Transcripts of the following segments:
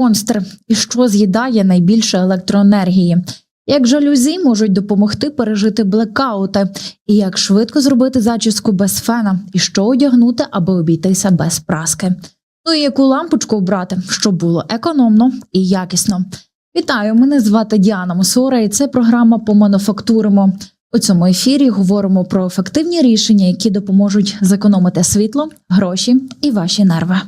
монстр і що з'їдає найбільше електроенергії. Як жалюзі можуть допомогти пережити блекаути, і як швидко зробити зачіску без фена, і що одягнути, аби обійтися без праски. Ну і яку лампочку обрати, щоб було економно і якісно. Вітаю! Мене звати Діана Мусора, і це програма «Помануфактуримо». У цьому ефірі говоримо про ефективні рішення, які допоможуть зекономити світло, гроші і ваші нерви.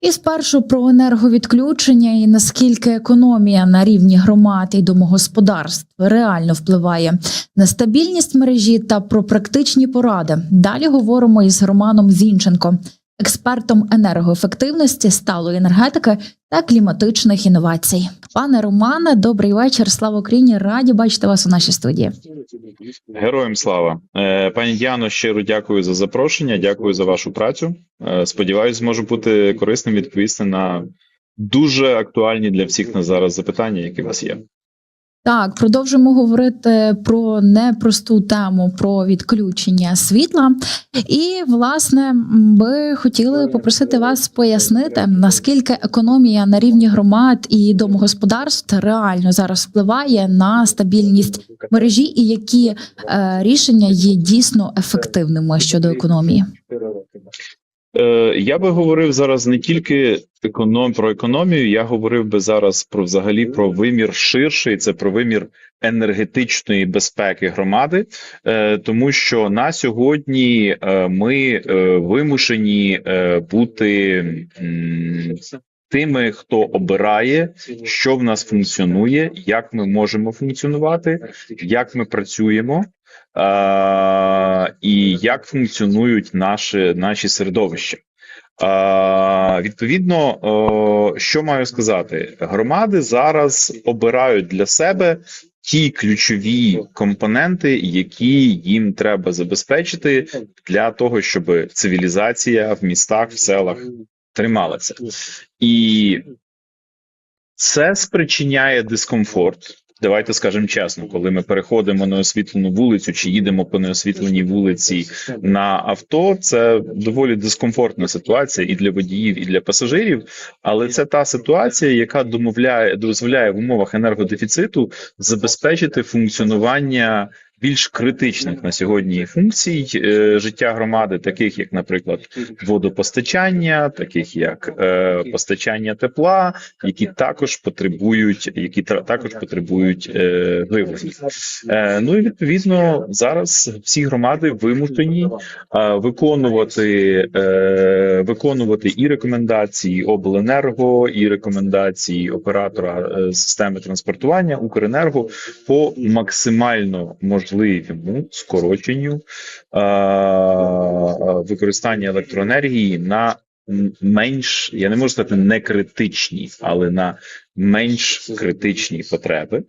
І спершу про енерговідключення і наскільки економія на рівні громад і домогосподарств реально впливає на стабільність мережі та про практичні поради. Далі говоримо із Романом Зінченко, експертом енергоефективності, сталої енергетики та кліматичних інновацій. Пане Романе, добрий вечір. Слава Україні! Раді бачити вас у нашій студії. Героям слава, Е, пані Діано. Щиро дякую за запрошення. Дякую за вашу працю. Е, Сподіваюсь, зможу бути корисним відповісти на дуже актуальні для всіх нас зараз запитання, які у вас є. Так, продовжимо говорити про непросту тему про відключення світла. І, власне, би хотіли попросити вас пояснити, наскільки економія на рівні громад і домогосподарств реально зараз впливає на стабільність мережі, і які е, рішення є дійсно ефективними щодо економії. Е, Я би говорив зараз не тільки економ про економію, я говорив би зараз про взагалі про вимір ширший, це про вимір енергетичної безпеки громади, е, тому що на сьогодні е, ми вимушені бути тими, хто обирає, що в нас функціонує, як ми можемо функціонувати, як ми працюємо. Е, І як функціонують наші, наші середовища. Е, Відповідно, е, що маю сказати, громади зараз обирають для себе ті ключові компоненти, які їм треба забезпечити для того, щоб цивілізація в містах, в селах трималася, і це спричиняє дискомфорт. Давайте скажемо чесно, коли ми переходимо на освітлену вулицю чи їдемо по неосвітленій вулиці на авто, це доволі дискомфортна ситуація і для водіїв, і для пасажирів. Але це та ситуація, яка домовляє дозволяє в умовах енергодефіциту забезпечити функціонування більш критичних на сьогодні функцій е, життя громади, таких як, наприклад, водопостачання, таких як е, постачання тепла, які також потребують, які також потребують е, вивозу. Е, ну і відповідно зараз всі громади вимушені виконувати, виконувати і рекомендації обленерго, і рекомендації оператора системи транспортування Укренерго по максимально можливому скороченню е, використання електроенергії на менш, я не можу сказати не критичні, але на менш критичні потреби.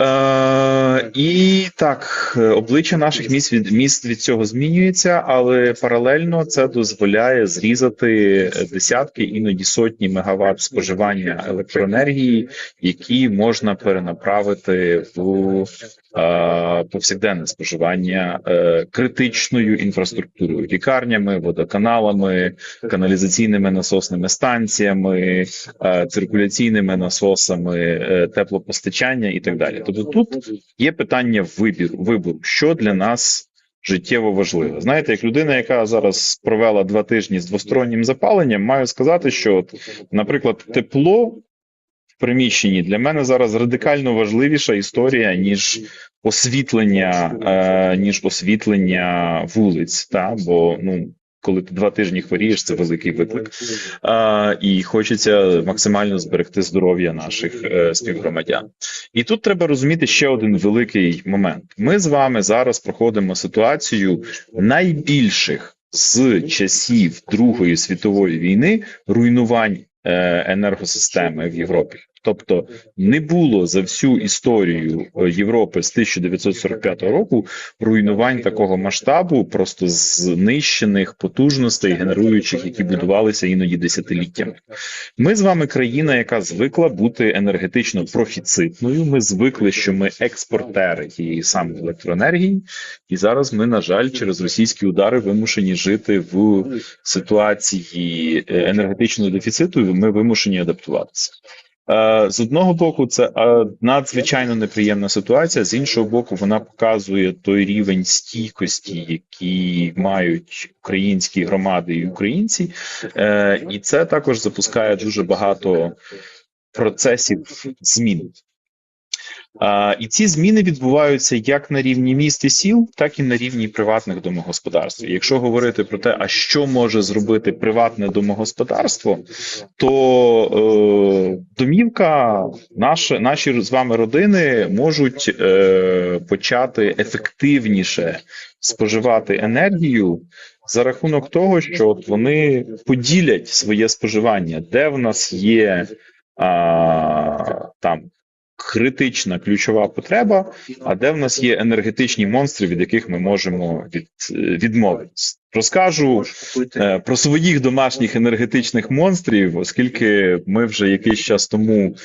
Е, і так, обличчя наших міст від міст від цього змінюється, але паралельно це дозволяє зрізати десятки, іноді сотні мегаватт споживання електроенергії, які можна перенаправити в повсякденне споживання е, критичною інфраструктурою, лікарнями, водоканалами, каналізаційними насосними станціями, е, циркуляційними насосами, е, теплопостачання і так далі. Тобто тут є питання вибіру, вибору, що для нас життєво важливо. Знаєте, як людина, яка зараз провела два тижні з двостороннім запаленням, маю сказати, що, от, наприклад, тепло приміщенні для мене зараз радикально важливіша історія, ніж освітлення, е, ніж освітлення вулиць. Та? Бо ну. Коли ти два тижні хворієш, це великий виклик, а, і хочеться максимально зберегти здоров'я наших е, співгромадян. І тут треба розуміти ще один великий момент. Ми з вами зараз проходимо ситуацію найбільших з часів Другої світової війни руйнувань е, енергосистеми в Європі. Тобто не було за всю історію е, Європи з 1945 року руйнувань такого масштабу, просто знищених потужностей, генеруючих, які будувалися іноді десятиліттями. Ми з вами країна, яка звикла бути енергетично профіцитною. Ми звикли, що ми експортери тієї самої електроенергії, і зараз ми, на жаль, через російські удари вимушені жити в ситуації е, енергетичного дефіциту. Ми вимушені адаптуватися. Е, З одного боку, це е, надзвичайно неприємна ситуація. З іншого боку, вона показує той рівень стійкості, який мають українські громади і українці, Е, і це також запускає дуже багато процесів змін. І ці зміни відбуваються як на рівні міст і сіл, так і на рівні приватних домогосподарств. Якщо говорити про те, а що може зробити приватне домогосподарство, то е, домівка, наші, наші з вами родини можуть е, почати ефективніше споживати енергію за рахунок того, що от вони поділять своє споживання, де в нас є а, там критична ключова потреба, а де в нас є енергетичні монстри, від яких ми можемо від, відмовитися. Розкажу е, про своїх домашніх енергетичних монстрів, оскільки ми вже якийсь час тому,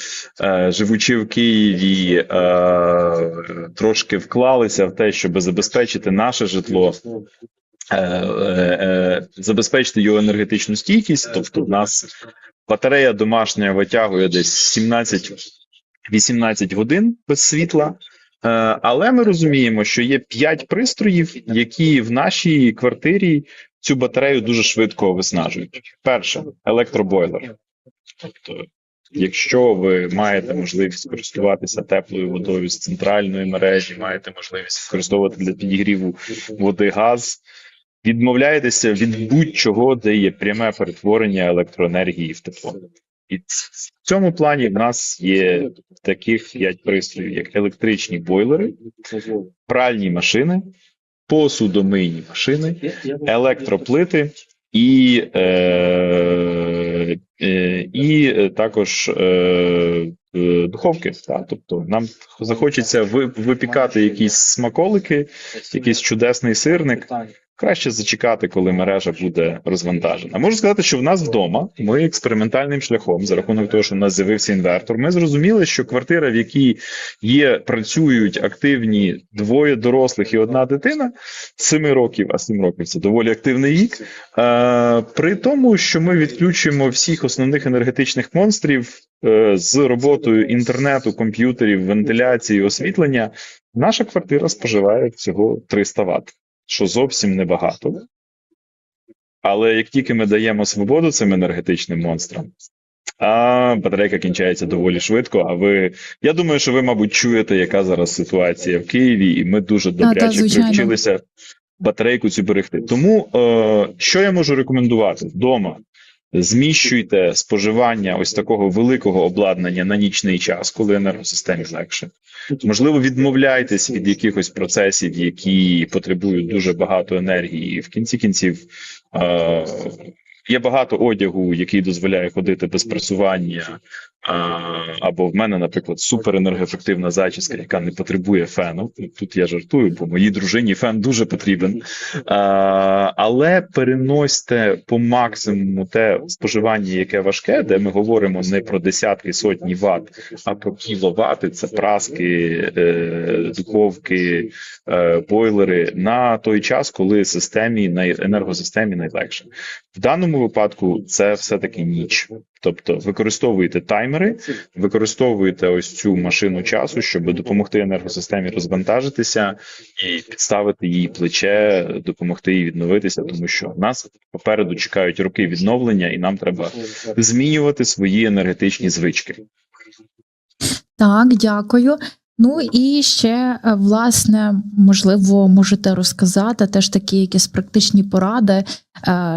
е, живучи в Києві, е, трошки вклалися в те, щоб забезпечити наше житло. е, е, е, Забезпечити його енергетичну стійкість, тобто в нас батарея домашня витягує десь 17-18 годин без світла. Е, Але ми розуміємо, що є 5 пристроїв, які в нашій квартирі цю батарею дуже швидко виснажують. Перше електробойлер. Тобто, якщо ви маєте можливість користуватися теплою водою з центральної мережі, маєте можливість використовувати для підігріву води газ, відмовляєтеся від будь-чого, де є пряме перетворення електроенергії в тепло. І в цьому плані в нас є таких п'ять пристроїв, як електричні бойлери, пральні машини, посудомийні машини, електроплити і, е, е, і е, також е, е, духовки. Та? Тобто нам захочеться ви- випікати якісь смаколики, якийсь чудесний сирник. Краще зачекати, коли мережа буде розвантажена. Можу сказати, що в нас вдома ми експериментальним шляхом, за рахунок того, що в нас з'явився інвертор, ми зрозуміли, що квартира, в якій є працюють активні двоє дорослих і одна дитина, 7 років, а 7 років це доволі активний вік. Е, при тому, що ми відключуємо всіх основних енергетичних монстрів е, з роботою інтернету, комп'ютерів, вентиляції, освітлення, наша квартира споживає всього 300 Вт що зовсім небагато. Але як тільки ми даємо свободу цим енергетичним монстрам, а батарейка кінчається доволі швидко. А ви я думаю, що ви, мабуть, чуєте, яка зараз ситуація в Києві, і ми дуже добряче привчилися батарейку цю берегти. Тому е, що я можу рекомендувати вдома? Зміщуйте споживання ось такого великого обладнання на нічний час, коли енергосистемі легше. Можливо, відмовляйтесь від якихось процесів, які потребують дуже багато енергії. В кінці кінців е, є багато одягу, який дозволяє ходити без пресування. А, або в мене, наприклад, суперенергоефективна зачіска, яка не потребує фену. Тут я жартую, бо моїй дружині фен дуже потрібен. А, але переносьте по максимуму те споживання, яке важке, де ми говоримо не про десятки сотні ватт, а про кіловати. Це праски, е, духовки, е, бойлери на той час, коли системі най- енергосистемі найлегше. В даному випадку це все таки ніч. Тобто використовуєте таймери, використовуєте ось цю машину часу, щоб допомогти енергосистемі розвантажитися і підставити їй плече, допомогти їй відновитися, тому що нас попереду чекають роки відновлення, і нам треба змінювати свої енергетичні звички. Так, дякую. Ну і ще, е, власне, можливо, можете розказати теж такі якісь практичні поради,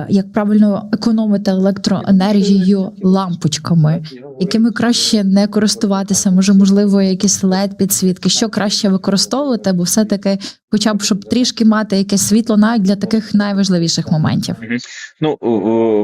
як правильно економити електроенергію лампочками, якими краще не користуватися, може, можливо, якісь led підсвітки, що краще використовувати, бо все-таки, хоча б щоб трішки мати якесь світло навіть для таких найважливіших моментів. Ну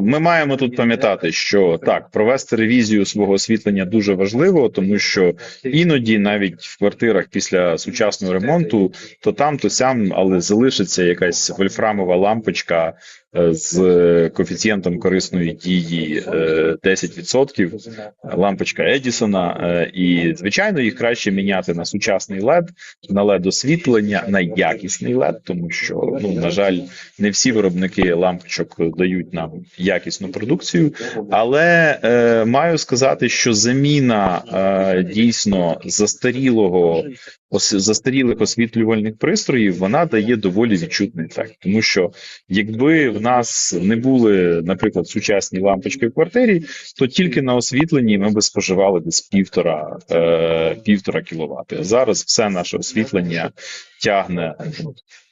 ми маємо тут пам'ятати, що так, провести ревізію свого освітлення дуже важливо, тому що іноді навіть в квартирах після сучасного ремонту, то там, то сям, але залишиться якась вольфрамова лампочка е, з коефіцієнтом корисної дії е, 10%, лампочка Едісона, е, і звичайно їх краще міняти на сучасний LED, на LED освітлення, на якісний LED, тому що ну на жаль, не всі виробники лампочок дають нам якісну продукцію, але е, маю сказати, що заміна е, дійсно застарілого ос, застарілих освітлювальних пристроїв вона дає доволі відчутний ефект, тому що якби в нас не були, наприклад, сучасні лампочки в квартирі, то тільки на освітленні ми би споживали десь півтора е, півтора кіловати. Зараз все наше освітлення тягне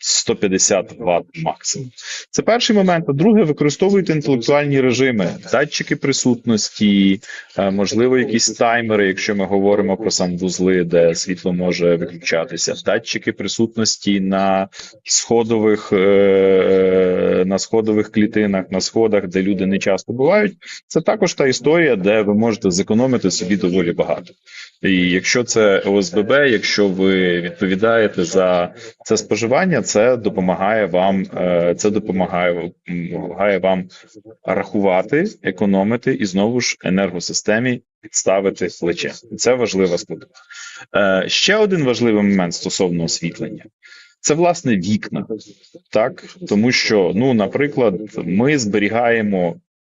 150 Вт максимум. Це перший момент. А друге, використовуйте інтелектуальні режими, датчики присутності, е, можливо, якісь таймери, якщо ми говоримо про санвузли, де світло може виключатися, датчики присутності на сходових е, на сходових клітинах, на сходах, де люди не часто бувають. Це також та історія, де ви можете зекономити собі доволі багато. І якщо це ОСББ, якщо ви відповідаєте за це споживання, це допомагає вам, е, це допомагає, допомагає вам рахувати, економити і знову ж енергосистемі підставити плече. Це важлива складова. Е, Ще один важливий момент стосовно освітлення. Це власне вікна, так тому що, ну, наприклад, ми зберігаємо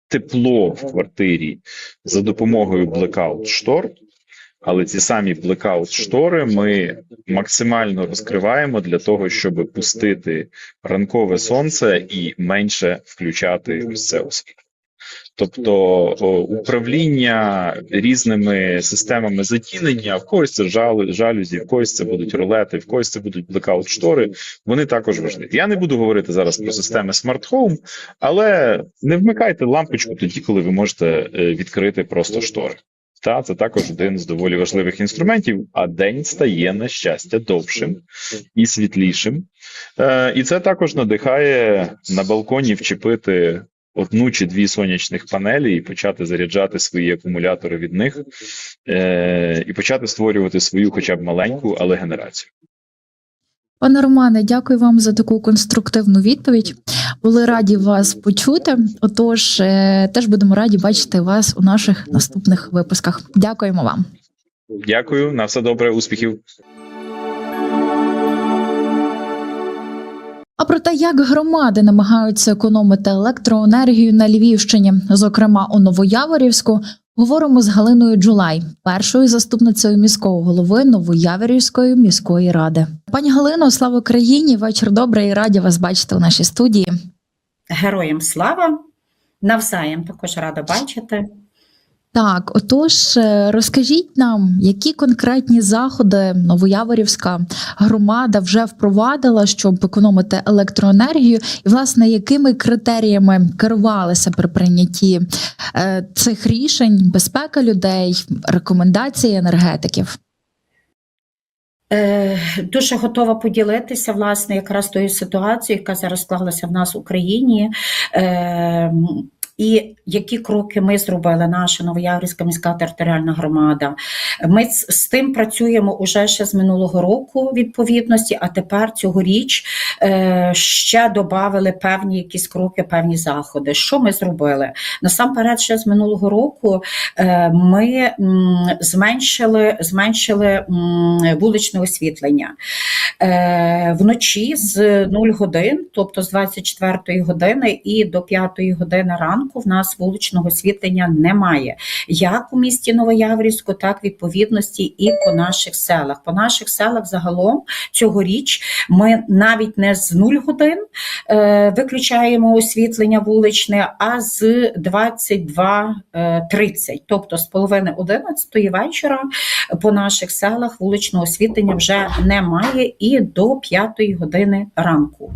тепло в квартирі за допомогою блекаут штор, але ці самі блекаут штори ми максимально розкриваємо для того, щоб пустити ранкове сонце і менше включати ось це освітлення. Тобто управління різними системами затінення, в когось це жалю, жалюзі, в когось це будуть ролети, в когось це будуть блекаут штори. Вони також важливі. Я не буду говорити зараз про системи Smart Home, але не вмикайте лампочку тоді, коли ви можете е, відкрити просто штори. Та це також один з доволі важливих інструментів. А день стає на щастя довшим і світлішим. Е, і це також надихає на балконі вчепити одну чи дві сонячних панелі і почати заряджати свої акумулятори від них, е, і почати створювати свою, хоча б маленьку, але генерацію. Пане Романе, дякую вам за таку конструктивну відповідь. Були раді вас почути. Отож, е, теж будемо раді бачити вас у наших наступних випусках. Дякуємо вам. Дякую, на все добре, успіхів. А про те, як громади намагаються економити електроенергію на Львівщині, зокрема у Новояворівську, говоримо з Галиною Джулай, першою заступницею міського голови Новояворівської міської ради. Пані Галино, слава Україні! Вечір добрий і раді вас бачити у нашій студії. Героям слава! Навзаєм також рада бачити. Так, отож, е, розкажіть нам, які конкретні заходи Новояворівська громада вже впровадила, щоб економити електроенергію, і власне якими критеріями керувалися при прийнятті е, цих рішень безпека людей, рекомендації енергетиків? Е, Дуже готова поділитися власне якраз тою ситуацією, яка зараз склалася в нас в Україні. І які кроки ми зробили, наша Новояврівська міська територіальна громада. Ми з, тим працюємо уже ще з минулого року відповідності, а тепер цьогоріч е, ще додали певні якісь кроки, певні заходи. Що ми зробили? Насамперед, ще з минулого року е, ми зменшили, зменшили вуличне освітлення. Е, Вночі з 0 годин, тобто з 24 години і до 5 години ранку, в нас вуличного освітлення немає. Як у місті Новояврівську, так відповідності і по наших селах. По наших селах загалом цьогоріч ми навіть не з 0 годин е, виключаємо освітлення вуличне, а з 22.30, тобто з половини 11 вечора по наших селах вуличного освітлення вже немає і до 5 години ранку.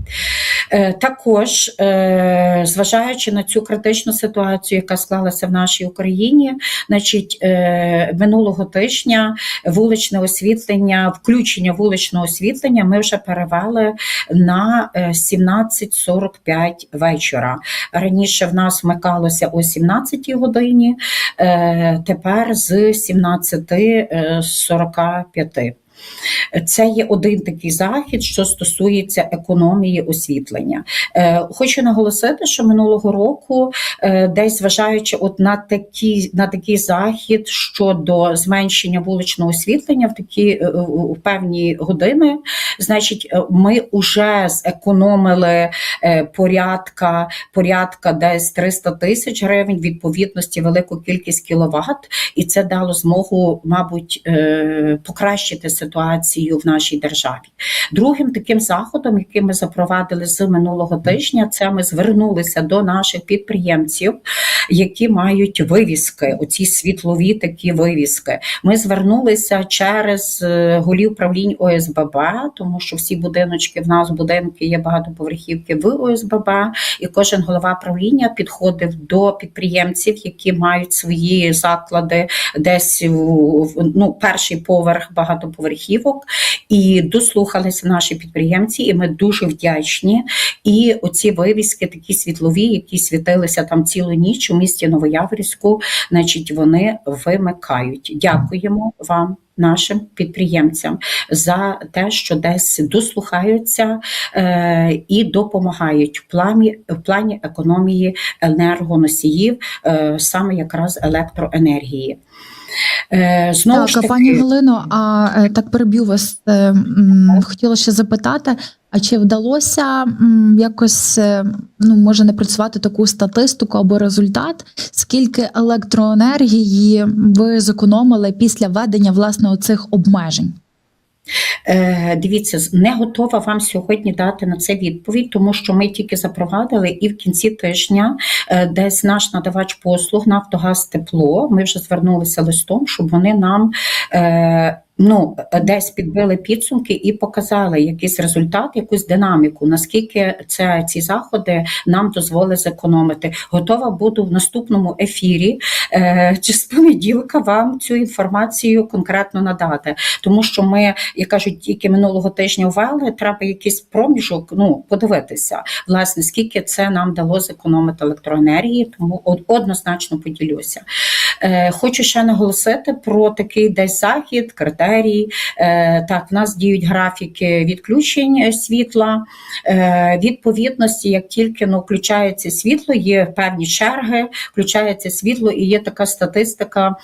Е, Також, е, зважаючи на цю критичну ситуацію, яка склалася в нашій Україні, значить, е, минулого тижня вуличне освітлення, включення вуличного освітлення ми вже перевели на е, 17.45 вечора. Раніше в нас вмикалося о 17 годині, тепер з 17.45. Це є один такий захід, що стосується економії освітлення. Е, Хочу наголосити, що минулого року, е, десь зважаючи от на такі на такий захід щодо зменшення вуличного освітлення в такі е, в певні години, значить, е, ми вже зекономили е, порядка, порядка десь 300 тисяч гривень відповідності велику кількість кіловат, і це дало змогу, мабуть, е, покращити ситуацію в нашій державі. Другим таким заходом, який ми запровадили з минулого тижня, це ми звернулися до наших підприємців, які мають вивіски, оці світлові такі вивіски. Ми звернулися через е, голів правлінь ОСББ, тому що всі будиночки в нас будинки є багатоповерхівки в ОСББ, і кожен голова правління підходив до підприємців, які мають свої заклади десь ну, перший поверх багатоповерхівок, і дослухалися наші підприємці, і ми дуже вдячні. І оці вивіски, такі світлові, які світилися там цілу ніч у місті Новояворівську, значить, вони вимикають. Дякуємо вам. Нашим підприємцям за те, що десь дослухаються е, і допомагають в плані, в плані економії енергоносіїв, е, саме якраз електроенергії. Е, знову так, ж таки, пані Галино, а е, так переб'ю вас. е, Хотіла ще запитати: а чи вдалося якось ну може не працювати таку статистику або результат? Скільки електроенергії ви зекономили після введення власне цих обмежень? Е, Дивіться, не готова вам сьогодні дати на це відповідь, тому що ми тільки запровадили, і в кінці тижня е, десь наш надавач послуг Нафтогаз Тепло. Ми вже звернулися листом, щоб вони нам. Ну, десь підбили підсумки і показали якийсь результат, якусь динаміку, наскільки це ці заходи нам дозволить зекономити. Готова буду в наступному ефірі е, чи з понеділка вам цю інформацію конкретно надати, тому що ми, як кажуть, тільки минулого тижня ввели, треба якийсь проміжок ну, подивитися, власне, скільки це нам дало зекономити електроенергії, тому од- однозначно поділюся. Е, Хочу ще наголосити про такий десь захід, критерій. Е, Так, в нас діють графіки відключень світла. Е, Відповідності, як тільки ну, включається світло, є певні черги, включається світло, і є така статистика,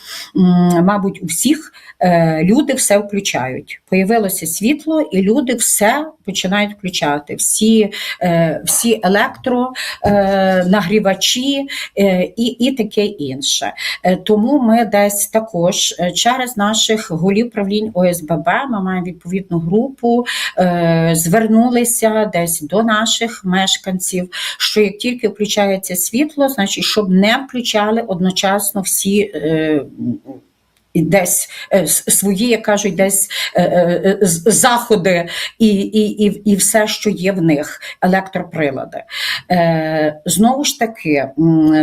мабуть, у всіх люди все включають. Появилося світло, і люди все починають включати. Всі, всі електро, е, нагрівачі е, і, і таке інше. Е, Тому ми десь також е, через наших голів правлінь ОСББ ми маємо відповідну групу, е, звернулися десь до наших мешканців, що як тільки включається світло, значить, щоб не включали одночасно всі. Десь е, свої, як кажуть, десь е, е, заходи і, і, і, і все, що є в них, електроприлади. Знову ж таки,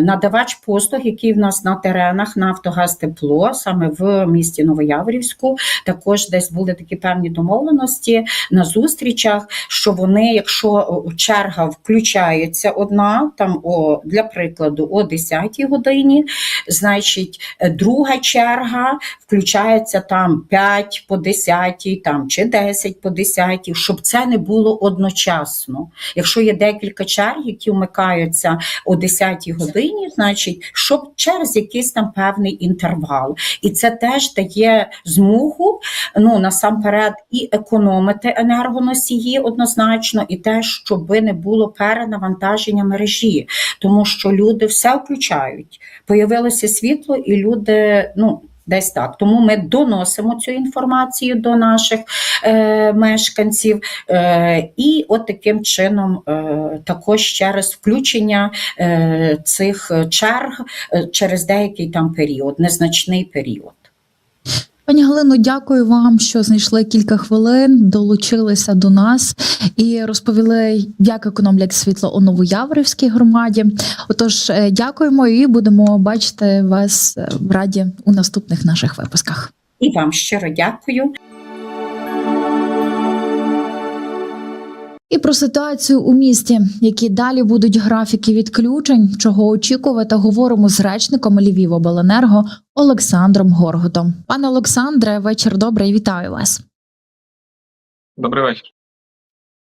надавач послуг, який в нас на теренах Нафтогаз Тепло, саме в місті Новояворівську, також десь були такі певні домовленості на зустрічах, що вони, якщо черга включається одна, там о, для прикладу, о 10 годині, значить, друга черга включається там 5 по 10, там, чи 10 по 10, щоб це не було одночасно. Якщо є декілька черг, які вмикаються о 10 годині, значить, щоб через якийсь там певний інтервал. І це теж дає змогу ну, насамперед і економити енергоносії однозначно, і те, щоб не було перенавантаження мережі, тому що люди все включають. Появилося світло, і люди, ну. Десь так, тому ми доносимо цю інформацію до наших е, мешканців, е, і от таким чином е, також через включення е, цих черг е, через деякий там період, незначний період. Пані Галино, дякую вам, що знайшли кілька хвилин, долучилися до нас і розповіли, як економлять світло у Новояврівській громаді. Отож, е, дякуємо і будемо бачити вас е, в раді у наступних наших випусках. І вам щиро дякую. І про ситуацію у місті, які далі будуть графіки відключень, чого очікувати, говоримо з речником Львівобленерго Олександром Горгутом. Пане Олександре, вечір добрий, вітаю вас. Добрий вечір.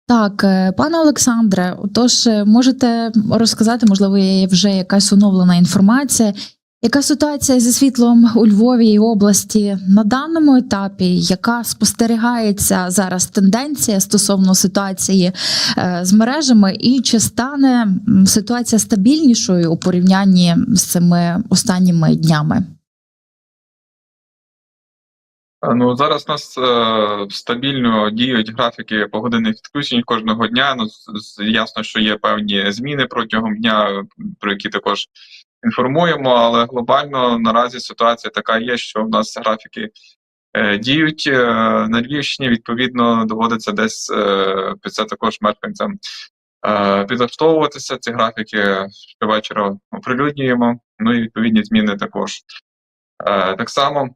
Так, е, пане Олександре, отож, е, можете розказати, можливо, є вже якась оновлена інформація. Яка ситуація зі світлом у Львові і області на даному етапі? Яка спостерігається зараз тенденція стосовно ситуації е, з мережами, і чи стане ситуація стабільнішою у порівнянні з цими останніми днями? Ну зараз у нас е, стабільно діють графіки погодинних відключень кожного дня. Ну ясно, що є певні зміни протягом дня, про які також інформуємо. Але глобально наразі ситуація така є, що в нас графіки е, діють е, на Львівщині. Відповідно, доводиться десь е, це також мешканцям е, підлаштовуватися. Ці графіки щовечора оприлюднюємо. Ну і відповідні зміни також. Е, так само.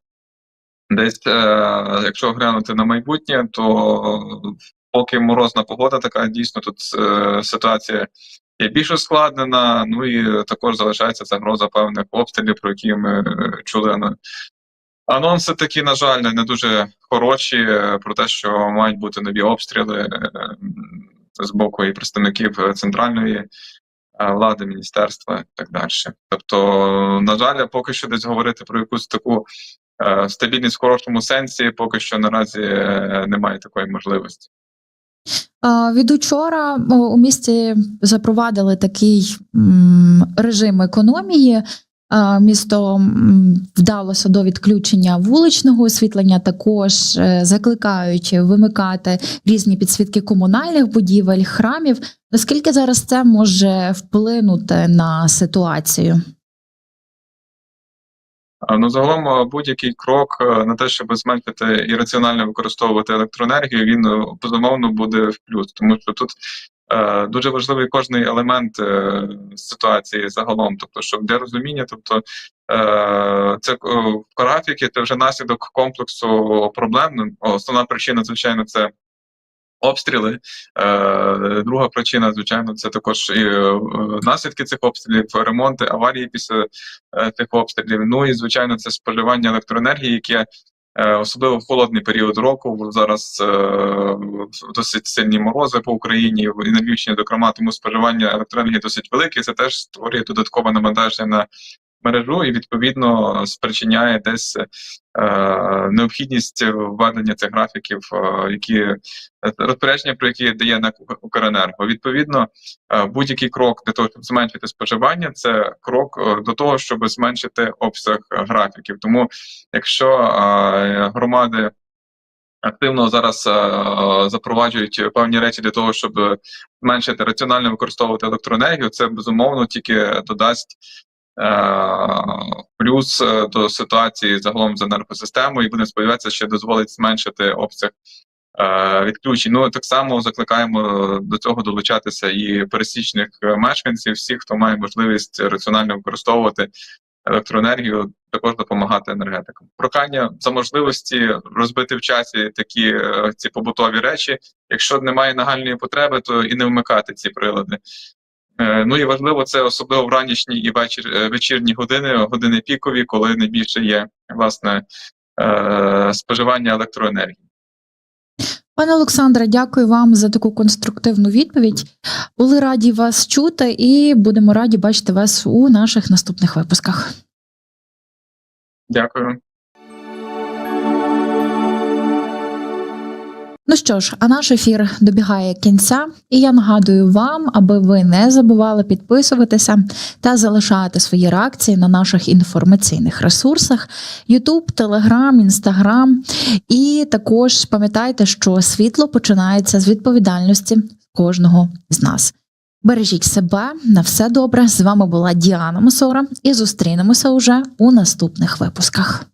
Десь, е, якщо глянути на майбутнє, то поки морозна погода, така дійсно тут е, ситуація є більш ускладнена. Ну і також залишається загроза певних обстрілів, про які ми е, чули. Анонси такі, на жаль, не дуже хороші про те, що мають бути нові обстріли з боку і представників центральної влади, міністерства і так далі. Тобто, на жаль, поки що десь говорити про якусь таку стабільність в хорошому сенсі, поки що наразі е, немає такої можливості. Від учора у місті запровадили такий режим економії. Місто вдалося до відключення вуличного освітлення. Також е, закликають вимикати різні підсвітки комунальних будівель, храмів. Наскільки зараз це може вплинути на ситуацію? Ну, загалом, будь-який крок е, на те, щоб зменшити і раціонально використовувати електроенергію, він е, безумовно буде в плюс, тому що тут е, дуже важливий кожний елемент ситуації загалом. Тобто, щоб для розуміння, тобто це е, графіки, це вже наслідок комплексу проблем. Ну, Основна причина, звичайно, це. Обстріли. Е, друга причина, звичайно, це також і е, наслідки цих обстрілів, ремонти, аварії після е, тих обстрілів. Ну і звичайно, це споживання електроенергії, яке е, особливо в холодний період року. Зараз е, досить сильні морози по Україні і на Львівщині, зокрема, тому споживання електроенергії досить велике. Це теж створює додаткове навантаження на мережу і відповідно спричиняє десь е, необхідність введення цих графіків, е, які розпорядження, про які дає НАК Укренерго. Відповідно, е, будь-який крок для того, щоб зменшити споживання, це крок е, до того, щоб зменшити обсяг е, графіків. Тому, якщо е, громади активно зараз е, запроваджують певні речі для того, щоб зменшити раціонально використовувати електроенергію, це безумовно тільки додасть. Е, Плюс е, до ситуації загалом з енергосистемою, і будемо сподіватися, що дозволить зменшити обсяг е, відключень. Ну так само закликаємо до цього долучатися і пересічних мешканців, всіх, хто має можливість раціонально використовувати електроенергію, також допомагати енергетикам. Прохання за можливості розбити в часі такі ці побутові речі. Якщо немає нагальної потреби, то і не вмикати ці прилади. Е, Ну і важливо це особливо в ранішні і вечір, е, вечірні години, години пікові, коли найбільше є власне е, споживання електроенергії. Пане Олександре, дякую вам за таку конструктивну відповідь. Були раді вас чути і будемо раді бачити вас у наших наступних випусках. Дякую. Ну що ж, а наш ефір добігає кінця, і я нагадую вам, аби ви не забували підписуватися та залишати свої реакції на наших інформаційних ресурсах: YouTube, Telegram, Instagram. І також пам'ятайте, що світло починається з відповідальності кожного з нас. Бережіть себе на все добре. З вами була Діана Мосора, і зустрінемося уже у наступних випусках.